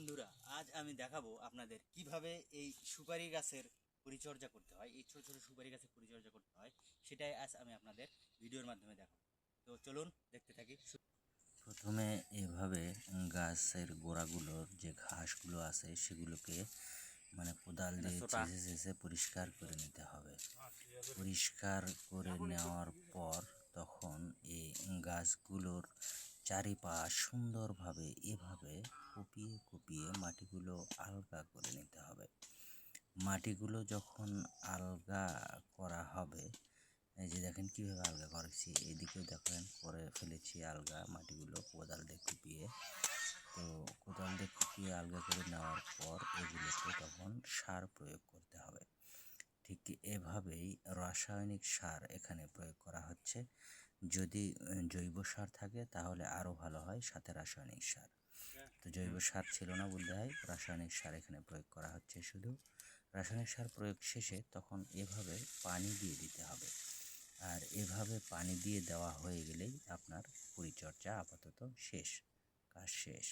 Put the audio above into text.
বন্ধুরা আজ আমি দেখাবো আপনাদের কীভাবে এই সুপারি গাছের পরিচর্যা করতে হয় এই ছোট ছোটো সুপারি গাছের পরিচর্যা করতে হয় সেটাই আজ আমি আপনাদের ভিডিওর মাধ্যমে দেখাবো। তো চলুন দেখতে থাকি। প্রথমে এভাবে গাছের গোড়াগুলোর যে ঘাসগুলো আছে সেগুলোকে মানে কোদাল দিয়ে চেঁচে চেঁচে পরিষ্কার করে নিতে হবে। পরিষ্কার করে নেওয়ার পর তখন এই গাছগুলোর চারিপাশ সুন্দরভাবে এভাবে কুপিয়ে কুপিয়ে মাটিগুলো আলগা করে নিতে হবে। মাটিগুলো যখন আলগা করা হবে, এই যে দেখেন কীভাবে আলগা করেছি, এদিকেও দেখেন করে ফেলেছি আলগা মাটিগুলো, কোদাল দিয়ে কুপিয়ে। তো কোদাল দিয়ে কুপিয়ে আলগা করে নেওয়ার পর এগুলোকে তখন সার প্রয়োগ করতে হবে। ঠিক এভাবেই রাসায়নিক সার এখানে প্রয়োগ করা হচ্ছে। যদি জৈব সার থাকে তাহলে আরও ভালো হয় সাথে রাসায়নিক সার। তো জৈব সার ছিল না বলতে হয় রাসায়নিক সার এখানে প্রয়োগ করা হচ্ছে শুধু। রাসায়নিক সার প্রয়োগ শেষে তখন এভাবে পানি দিয়ে দিতে হবে। আর এভাবে পানি দিয়ে দেওয়া হয়ে গেলেই আপনার পরিচর্যা আপাতত শেষ কাজ শেষ।